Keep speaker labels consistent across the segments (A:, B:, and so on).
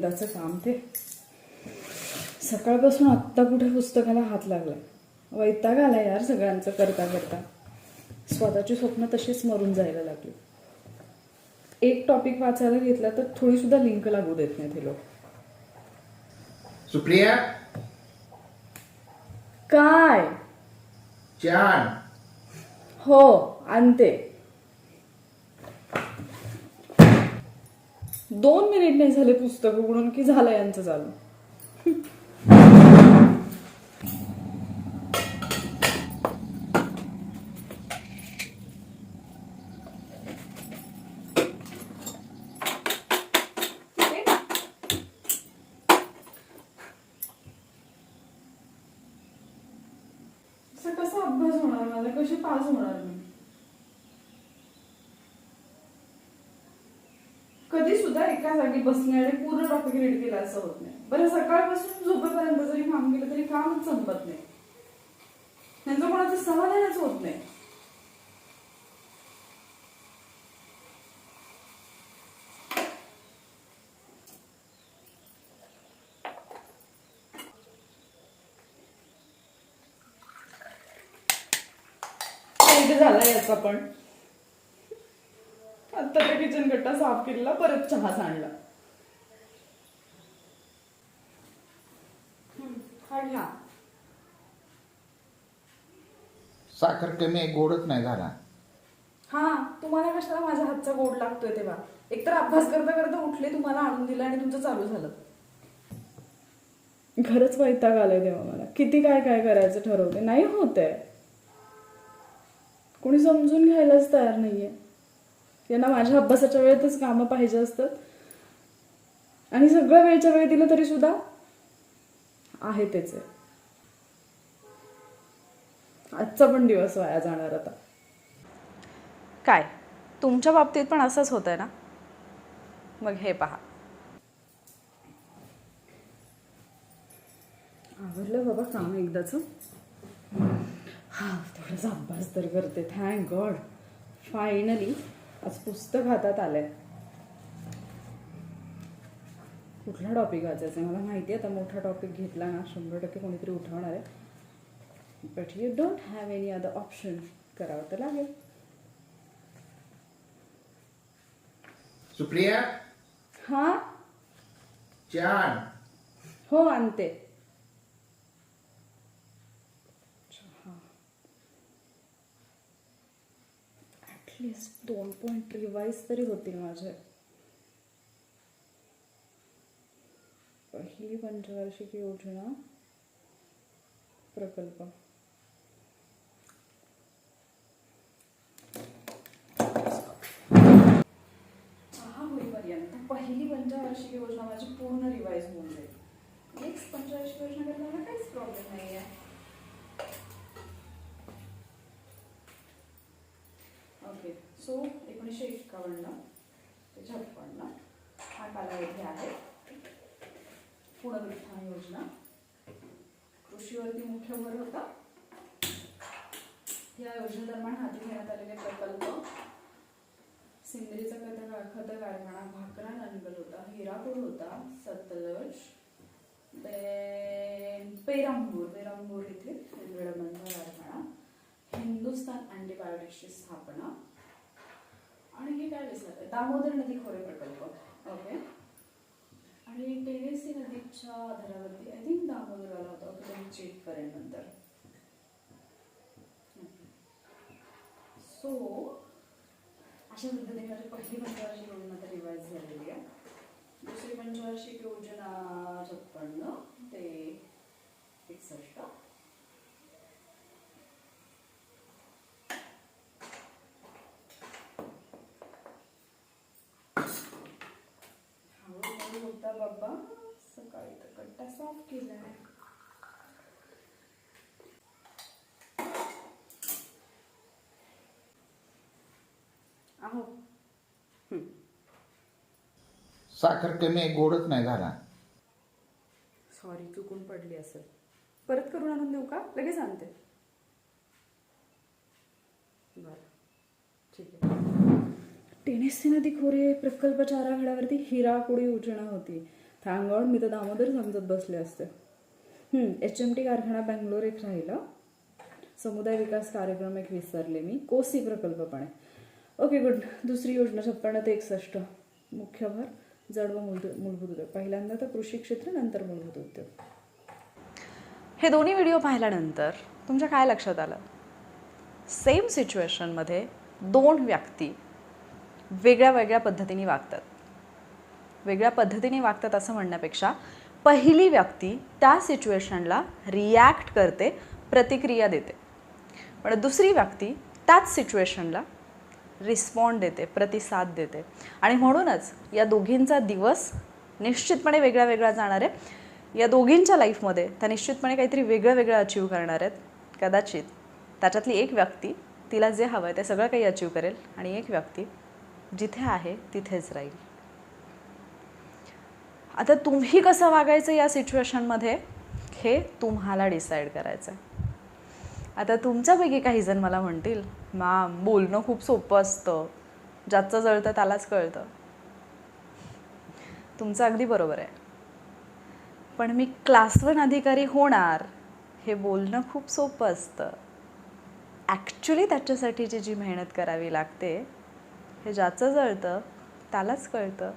A: एकदाचं काम ते. सकाळपासून आत्ता कुठे पुस्तकाला हात लागला. वैताग आला यार सगळ्यांचं करता करता. स्वतःची स्वप्न तशीच मरून जायला लागली. एक टॉपिक वाचायला घेतला तर थोडी सुद्धा लिंक लागू देत नाही ते लोक.
B: सुप्रिया?
A: काय?
B: चान
A: हो आणते. दोन मिनिट नाही झाले पुस्तक उघडून की झालं यांचं चालू. कसा अभ्यास होणार? माझा कसे पास होणार मी कधी सुद्धा एका जागी बसणे आणि पूर्ण टॉपिक रीड केला असं होत नाही. बरं सकाळपासून झोपेपर्यंत जरी काम केलं तरी कामच संपत नाही. त्यांचं कोणाचं समाधानच होत नाही. झाला याचा पण? आता त्या किचन गट्टा साफ केलेला परत चहा सांडला हा
B: साखर कमी आहे गोडच नाही झाला.
A: हा तुम्हाला कशाला माझ्या हातचा गोड लागतोय तेव्हा? एकतर अभ्यास करता करता उठले तुम्हाला आणून दिलं आणि तुमचं चालू झालं. खरंच वैताग आलाय तेव्हा मला. किती काय काय करायचं ठरवते. नाही होत आहे कोणी समजून घ्यायलाच तयार नाहीये. त्यांना माझ्या अभ्यासाच्या वेळेतच कामं पाहिजे असतात. आणि सगळं वेळच्या वेळ दिलं तरी सुद्धा आहे तेच आहे. आजचा पण दिवस वाया जाणार आता. काय? तुमच्या बाबतीत पण असंच होतंय ना? मग हे पहा. आवडलं बाबा काम एकदाच हा. थोडासा अभ्यास तर करते. थँक गॉड फायनली आज पुस्तक हातात आलंय. कुठला टॉपिक वाचायचा? मला माहिती आहे आता मोठा टॉपिक घेतला ना शंभर टक्के कोणीतरी उठवणार आहे. But you don't have any other option करावं तर लागेल.
B: सुप्रिया?
A: हा?
B: चान
A: हो आणते. ॲटलिस्ट दोन पॉईंट रिवाईज तरी होतील माझे पहिली पंचवार्षिक योजना प्रकल्प. पहिली पंचवार्षिक योजना माझी पूर्ण रिवाईज होऊन जाईल. नेक्स्ट पंचवार्षिक योजना करताना काहीच प्रॉब्लेम नाही आहे ओके सो एकोणीसशे एक्कावन्न ते छप्पन्न हा कालावधी आहे. पुनरुत्थान योजना. कृषीवरती मुख्य भर होता. या योजनेदरम्यान हाती घेण्यात आलेले प्रकल्प सिंदरीचा खत खत कारखाना भाकरा नांगल होता हिरापूर होता सतलज पेरांबूर पेरांबूर इथे विळंबंद कारखाना हिंदुस्तान अँटीबायोटिक्सची स्थापना दामोदर नदी खोरे प्रकल्प. ओके आणि टेरेसी नदीच्या आधारावरती आय थिंक दामोदरवाला होता ओके तुम्ही चेक करेन नंतर. सो अशा पद्धतीने माझी पहिली पंचवार्षिक योजना तर रिवाईज झालेली आहे. दुसरी पंचवार्षिक योजना छप्पन्न ते एकसष्ट हळूहळू होता बाबा सकाळी तर कट्टा साफ केला आहो
B: साखर कमी आहे गोडच नाही झाला.
A: सॉरी चुकून पडली असेल. परत करून आणून देऊ का? लगेच आणते. बरं. ठीक आहे. टेनेसी नदी खोरे प्रकल्पाच्या आराखड्यावरती हिराकुडी योजना होती.
C: थँगॉड मी तर दामोदर समजत बसले असते. एच एम टी कारखाना बँगलोर एक राहिला. समुदाय विकास कार्यक्रम एक विसरले मी. कोसी प्रकल्प पण आहे ओके गुड दुसरी योजना छप्पन्न ते एकसष्ट. मुख्य भर जड व मूलभूत मूलभूत उद्योग. पहिल्यांदा तर कृषी क्षेत्र नंतर मूलभूत उद्योग.
A: हे दोन्ही व्हिडिओ पाहिल्यानंतर तुमच्या काय लक्षात आलं? सेम सिच्युएशनमध्ये दोन व्यक्ती वेगळ्या वेगळ्या पद्धतीने वागतात. वेगळ्या पद्धतीने वागतात असं म्हणण्यापेक्षा पहिली व्यक्ती त्या सिच्युएशनला रिॲक्ट करते प्रतिक्रिया देते. पण दुसरी व्यक्ती त्याच सिच्युएशनला रिस्पॉन्ड देते प्रतिसाद देते. आणि म्हणूनच या दोघींचा दिवस निश्चितपणे वेगळा वेगळा जाणार आहे. या दोघींच्या लाईफमध्ये त्या निश्चितपणे काहीतरी वेगळं वेगळं अचीव करणार आहेत. कदाचित त्याच्यातली एक व्यक्ती तिला जे हवं आहे ते सगळं काही अचीव करेल आणि एक व्यक्ती जिथे आहे तिथेच राहील. आता तुम्ही कसं वागायचं या सिच्युएशनमध्ये? हे तुम्हाला डिसाईड करायचं आहे आता तुमच्यापैकी काही जण मला म्हणतील मॅम बोलणं खूप सोपं असतं. ज्याचं जळतं त्यालाच कळतं. तुमचं अगदी बरोबर आहे. पण मी क्लास वन अधिकारी होणार हे बोलणं खूप सोपं असतं. ॲक्च्युली त्याच्यासाठीची जी मेहनत करावी लागते हे ज्याचं जळतं त्यालाच कळतं.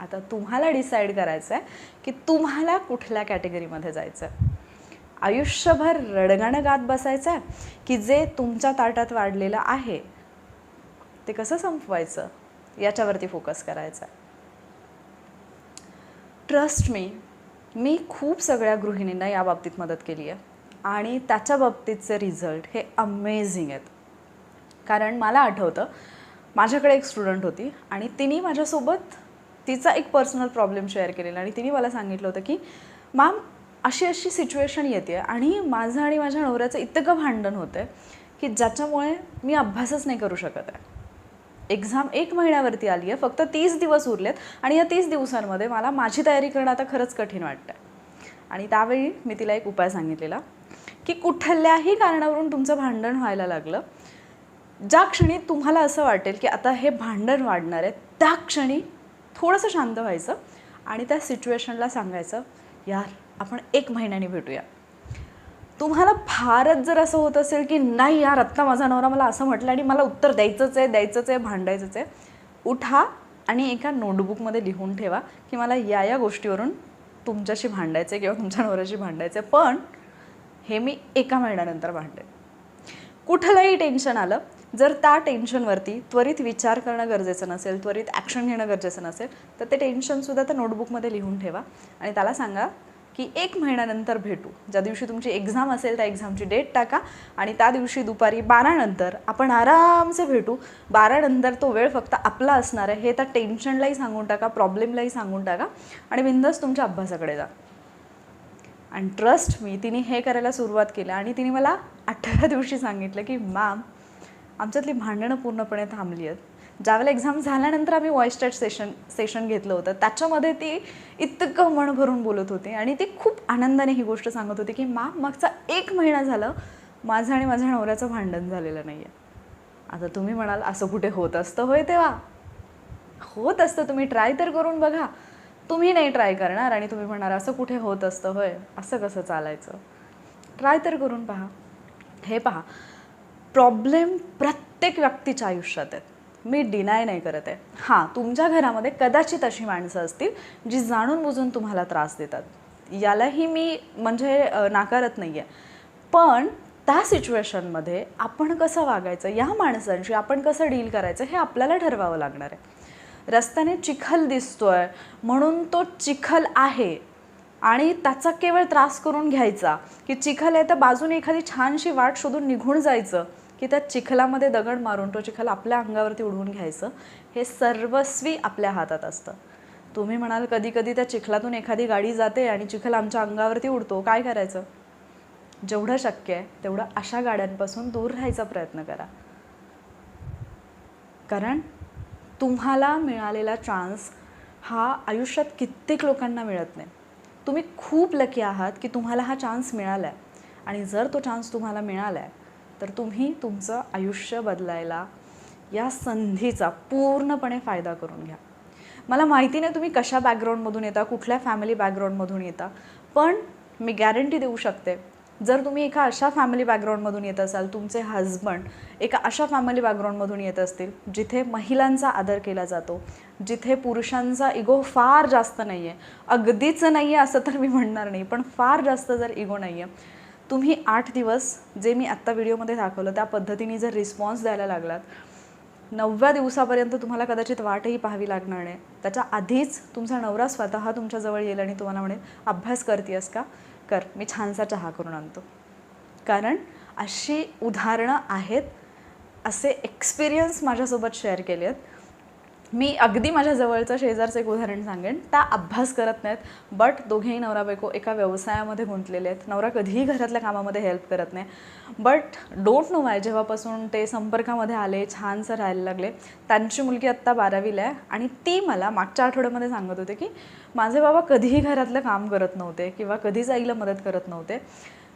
A: आता तुम्हाला डिसाईड करायचं आहे की तुम्हाला कुठल्या कॅटेगरीमध्ये जायचं आहे आयुष्यभर रडगाणं गात बसायचं आहे की जे तुमच्या ताटात वाढलेलं आहे ते कसं संपवायचं? याच्यावरती फोकस करायचा आहे ट्रस्ट मी मी खूप सगळ्या गृहिणींना या बाबतीत मदत केली आहे. आणि त्याच्या बाबतीतचे रिझल्ट हे अमेझिंग आहेत. कारण मला आठवतं माझ्याकडे एक स्टुडंट होती आणि तिने माझ्यासोबत तिचा एक पर्सनल प्रॉब्लेम शेअर केलेला आणि तिने मला सांगितलं होतं की मॅम अशी अशी सिच्युएशन येते आणि माझं आणि माझ्या नवऱ्याचं इतकं भांडण होतं आहे की ज्याच्यामुळे मी अभ्यासच नाही करू शकत आहे. एक्झाम एक महिन्यावरती आली आहे फक्त तीस दिवस उरलेत आणि या तीस दिवसांमध्ये मला माझी तयारी करणं आता खरंच कठीण वाटतं आणि त्यावेळी मी तिला एक उपाय सांगितलेला की कुठल्याही कारणावरून तुमचं भांडण व्हायला लागलं ज्या क्षणी तुम्हाला असं वाटेल की आता हे भांडण वाढणार आहे त्या क्षणी थोडंसं शांत व्हायचं आणि त्या सिच्युएशनला सांगायचं यार आपण एक महिन्याने भेटूया. तुम्हाला फारच जर असं होत असेल की नाही यार आत्ता माझा नवरा मला असं म्हटलं आणि मला उत्तर द्यायचंच आहे द्यायचंच आहे भांडायचंच आहे. उठा आणि एका नोटबुकमध्ये लिहून ठेवा की मला या या गोष्टीवरून तुमच्याशी भांडायचं आहे किंवा तुमच्या नवऱ्याशी भांडायचं आहे पण हे मी एका महिन्यानंतर भांडेन. कुठलंही टेन्शन आलं जर त्या टेन्शनवरती त्वरित विचार करणं गरजेचं नसेल त्वरित ॲक्शन घेणं गरजेचं नसेल तर ते टेन्शनसुद्धा त्या नोटबुकमध्ये लिहून ठेवा आणि त्याला सांगा की एक महिन्यानंतर भेटू. ज्या दिवशी तुमची एक्झाम असेल त्या एक्झामची डेट टाका आणि त्या दिवशी दुपारी बारानंतर आपण आरामसे भेटू. बारानंतर तो वेळ फक्त आपला असणार आहे हे त्या टेन्शनलाही सांगून टाका प्रॉब्लेमलाही सांगून टाका आणि बिंदस तुमच्या अभ्यासाकडे जा. आणि ट्रस्ट मी तिने हे करायला सुरुवात केली आणि तिने मला अठरा दिवशी सांगितलं की मॅम आमच्यातली भांडणं पूर्णपणे थांबली आहेत. ज्यावेळेला एक्झाम झाल्यानंतर आम्ही वॉइस चॅट सेशन सेशन घेतलं होतं. त्याच्यामध्ये ती इतकं मन भरून बोलत होती आणि ती खूप आनंदाने ही गोष्ट सांगत होती की मॅम मागचा एक महिना झालं माझं आणि माझ्या नवऱ्याचं भांडण झालेलं नाही आहे आता तुम्ही म्हणाल असं कुठे होत असतं होय तेव्हा? होत असतं. तुम्ही ट्राय तर करून बघा. तुम्ही नाही ट्राय करणार आणि तुम्ही म्हणणार असं कुठे होत असतं होय? असं कसं चालायचं? ट्राय तर करून पहा. हे पहा. प्रॉब्लेम प्रत्येक व्यक्तीच्या आयुष्यात आहेत. मी डिनाय नाही करत आहे. हां तुमच्या घरामध्ये कदाचित अशी माणसं असतील जी जाणून बुजून तुम्हाला त्रास देतात. यालाही मी म्हणजे नाकारत नाही आहे पण त्या सिच्युएशनमध्ये आपण कसं वागायचं? या माणसांशी आपण कसं डील करायचं? हे आपल्याला ठरवावं लागणार आहे. रस्त्याने चिखल दिसतोय म्हणून तो चिखल आहे. आणि त्याचा केवळ त्रास करून घ्यायचा. की चिखल आहे तर बाजूने एखादी छानशी वाट शोधून निघून जायचं. की त्या चिखलामध्ये दगड मारून तो चिखल आपल्या अंगावरती उडवून घ्यायचं हे सर्वस्वी आपल्या हातात असतं. तुम्ही म्हणाल कधी कधी त्या चिखलातून एखादी गाडी जाते आणि चिखल आमच्या अंगावरती उडतो काय करायचं? जेवढं शक्य आहे तेवढं अशा गाड्यांपासून दूर राहायचा प्रयत्न करा. कारण तुम्हाला मिळालेला चान्स हा आयुष्यात कित्येक लोकांना मिळत नाही. तुम्ही खूप लकी आहात की तुम्हाला हा चान्स मिळाला आहे आणि जर तो चान्स तुम्हाला मिळाला आहे तर तुम्ही तुमचं आयुष्य बदलायला या संधीचा पूर्णपणे फायदा करून घ्या. मला माहिती नाही तुम्ही कशा बॅकग्राऊंडमधून येता कुठल्या फॅमिली बॅकग्राऊंडमधून येता पण मी गॅरंटी देऊ शकते जर तुम्ही एका अशा फॅमिली बॅकग्राऊंडमधून येत असाल तुमचे हजबंड एका अशा फॅमिली बॅकग्राऊंडमधून येत असतील जिथे महिलांचा आदर केला जातो जिथे पुरुषांचा इगो फार जास्त नाही आहे अगदीच नाही आहे असं तर मी म्हणणार नाही पण फार जास्त जर इगो नाही आहे तुम्ही आठ दिवस जे मी आत्ता व्हिडिओमध्ये दाखवलं त्या पद्धतीने जर रिस्पॉन्स द्यायला लागलात नवव्या दिवसापर्यंत तुम्हाला कदाचित वाटही पाहावी लागणार नाही. त्याच्या आधीच तुमचा नवरा स्वतः तुमच्याजवळ येईल आणि तुम्हाला म्हणेल अभ्यास करतेस का? कर मी छानसा चहा करून आणतो. कारण अशी उदाहरणं आहेत असे एक्सपिरियन्स माझ्यासोबत शेअर केले आहेत मी अगदी माझ्या जवळचं शेजारचं एक उदाहरण सांगेन. त्या अभ्यास करत नाहीत बट दोघेही नवरा बायको एका व्यवसायामध्ये गुंतलेले आहेत. नवरा कधीही घरातल्या कामामध्ये हेल्प करत नाही. बट डोंट नो वाय जेव्हापासून ते संपर्कामध्ये आले छानसं राहायला लागले त्यांची मुलगी आत्ता बारावीला आहे आणि ती मला मागच्या आठवड्यामध्ये सांगत होते की माझे बाबा कधीही घरातलं काम करत नव्हते किंवा कधीच आईला मदत करत नव्हते.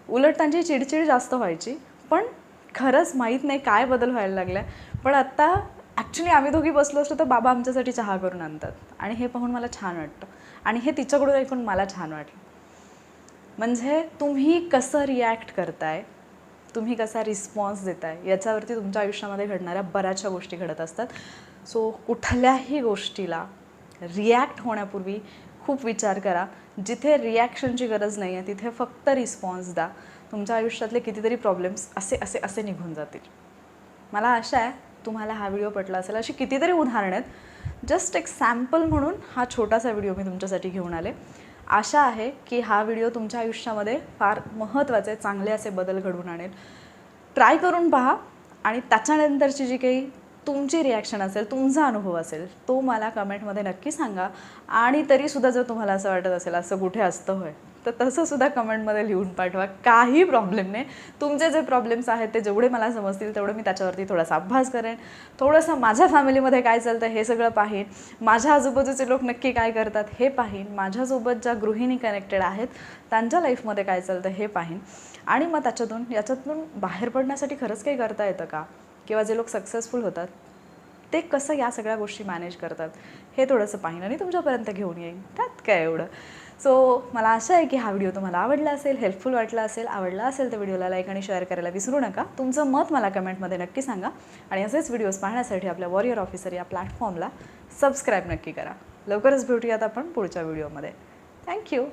A: उलट त्यांची चिडचिड जास्त व्हायची. पण खरंच माहीत नाही काय बदल व्हायला लागला पण आत्ता ॲक्च्युली आम्ही दोघी बसलो असतो तर बाबा आमच्यासाठी चहा करून आणतात. आणि हे पाहून मला छान वाटतं. आणि हे तिच्याकडून ऐकून मला छान वाटलं. म्हणजे तुम्ही कसं रिॲक्ट करताय? तुम्ही कसा रिस्पॉन्स देताय? याच्यावरती तुमच्या आयुष्यामध्ये घडणाऱ्या बऱ्याचशा गोष्टी घडत असतात. सो कुठल्याही गोष्टीला रिॲक्ट होण्यापूर्वी खूप विचार करा. जिथे रिॲक्शनची गरज नाही आहे तिथे फक्त रिस्पॉन्स द्या. तुमच्या आयुष्यातले कितीतरी प्रॉब्लेम्स असे असे असे निघून जातील. मला आशा आहे तुम्हाला हा व्हिडिओ पटला असेल. अशी कितीतरी उदाहरणं आहेत. जस्ट एक सॅम्पल म्हणून हा छोटासा व्हिडिओ मी तुमच्यासाठी घेऊन आले. आशा आहे की हा व्हिडिओ तुमच्या आयुष्यामध्ये फार महत्त्वाचे चांगले असे बदल घडवून आणेल. ट्राय करून पहा आणि त्याच्यानंतरची जी काही तुमची रिॲक्शन असेल तुमचा अनुभव असेल तो मला कमेंटमध्ये नक्की सांगा. आणि तरीसुद्धा जर तुम्हाला असं वाटत असेल असं कुठे असतं होय तर तसंसुद्धा कमेंटमध्ये लिहून पाठवा. काही प्रॉब्लेम नाही. तुमचे जे प्रॉब्लेम्स आहेत ते जेवढे मला समजतील तेवढे मी त्याच्यावरती थोडासा अभ्यास करेन. थोडंसं माझ्या फॅमिलीमध्ये काय चालतं हे सगळं पाहीन. माझ्या आजूबाजूचे लोक नक्की काय करतात हे पाहीन. माझ्यासोबत ज्या गृहिणी कनेक्टेड आहेत त्यांच्या लाईफमध्ये काय चालतं हे पाहीन. आणि मग त्याच्यातून याच्यातून बाहेर पडण्यासाठी खरंच काही करता येतं का? किंवा जे लोक सक्सेसफुल होतात ते कसं या सगळ्या गोष्टी मॅनेज करतात? हे थोडंसं पाहीन आणि तुमच्यापर्यंत घेऊन येईन. त्यात काय एवढं? सो मला आशा आहे की हा व्हिडिओ तुम्हाला आवडला असेल हेल्पफुल वाटला असेल आवडला असेल तर व्हिडिओला लाईक आणि शेअर करायला विसरू नका. तुमचं मत मला कमेंटमध्ये नक्की सांगा. आणि असेच व्हिडिओज पाहण्यासाठी आपल्या वॉरियर ऑफिसर या प्लॅटफॉर्मला सबस्क्राईब नक्की करा. लवकरच भेटूयात आपण पुढच्या व्हिडिओमध्ये थँक्यू